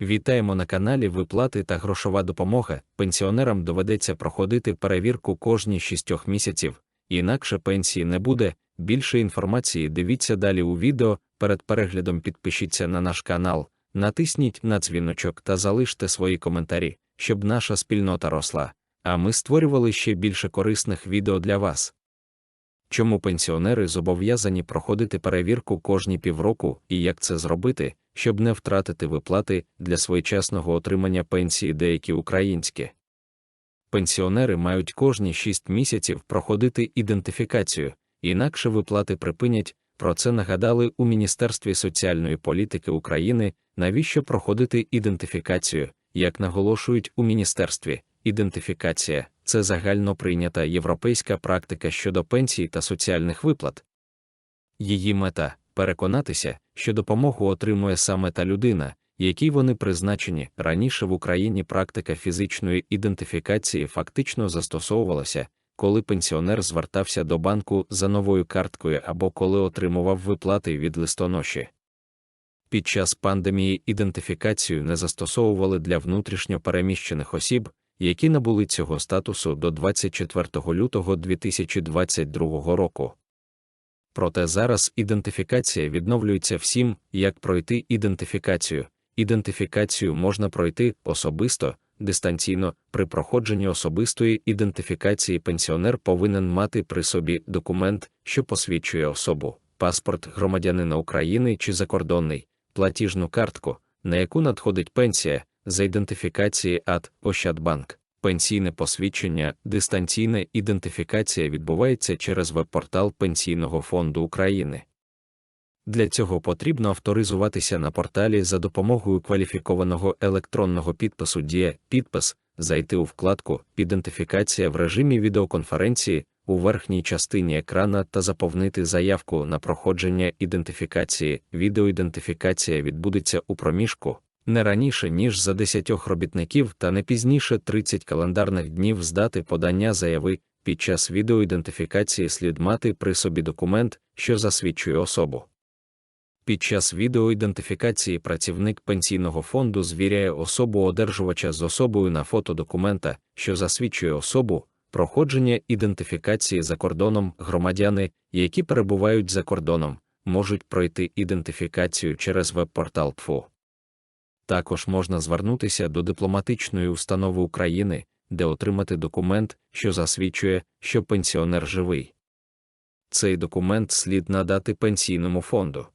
Вітаємо на каналі Виплати та грошова допомога. Пенсіонерам доведеться проходити перевірку кожні 6 місяців, інакше пенсії не буде. Більше інформації дивіться далі у відео. Перед переглядом підпишіться на наш канал, натисніть на дзвіночок та залиште свої коментарі, щоб наша спільнота росла. А ми створювали ще більше корисних відео для вас. Чому пенсіонери зобов'язані проходити перевірку кожні півроку і як це зробити, щоб не втратити виплати для своєчасного отримання пенсії деякі українські? Пенсіонери мають кожні 6 місяців проходити ідентифікацію, інакше виплати припинять. Про це нагадали у Міністерстві соціальної політики України, навіщо проходити ідентифікацію, як наголошують у міністерстві. Ідентифікація це загально прийнята європейська практика щодо пенсій та соціальних виплат. Її мета переконатися, що допомогу отримує саме та людина, якій вони призначені. Раніше в Україні практика фізичної ідентифікації фактично застосовувалася, коли пенсіонер звертався до банку за новою карткою або коли отримував виплати від листоноші. Під час пандемії ідентифікацію не застосовували для внутрішньо переміщених осіб, які набули цього статусу до 24 лютого 2022 року. Проте зараз ідентифікація відновлюється всім, як пройти ідентифікацію. Ідентифікацію можна пройти особисто, дистанційно, при проходженні особистої ідентифікації пенсіонер повинен мати при собі документ, що посвідчує особу, паспорт громадянина України чи закордонний, платіжну картку, на яку надходить пенсія, за ідентифікації АТ Ощадбанк. Пенсійне посвідчення, дистанційна ідентифікація відбувається через веб-портал Пенсійного фонду України. Для цього потрібно авторизуватися на порталі за допомогою кваліфікованого електронного підпису Дія підпис, зайти у вкладку Ідентифікація в режимі відеоконференції у верхній частині екрана та заповнити заявку на проходження ідентифікації. Відеоідентифікація відбудеться у проміжку не раніше, ніж за 10 робітників та не пізніше 30 календарних днів з дати подання заяви. Під час відеоідентифікації слід мати при собі документ, що засвідчує особу. Під час відеоідентифікації працівник пенсійного фонду звіряє особу одержувача з особою на фото документа, що засвідчує особу, проходження ідентифікації за кордоном громадяни, які перебувають за кордоном, можуть пройти ідентифікацію через веб-портал ПФУ. Також можна звернутися до дипломатичної установи України, де отримати документ, що засвідчує, що пенсіонер живий. Цей документ слід надати пенсійному фонду.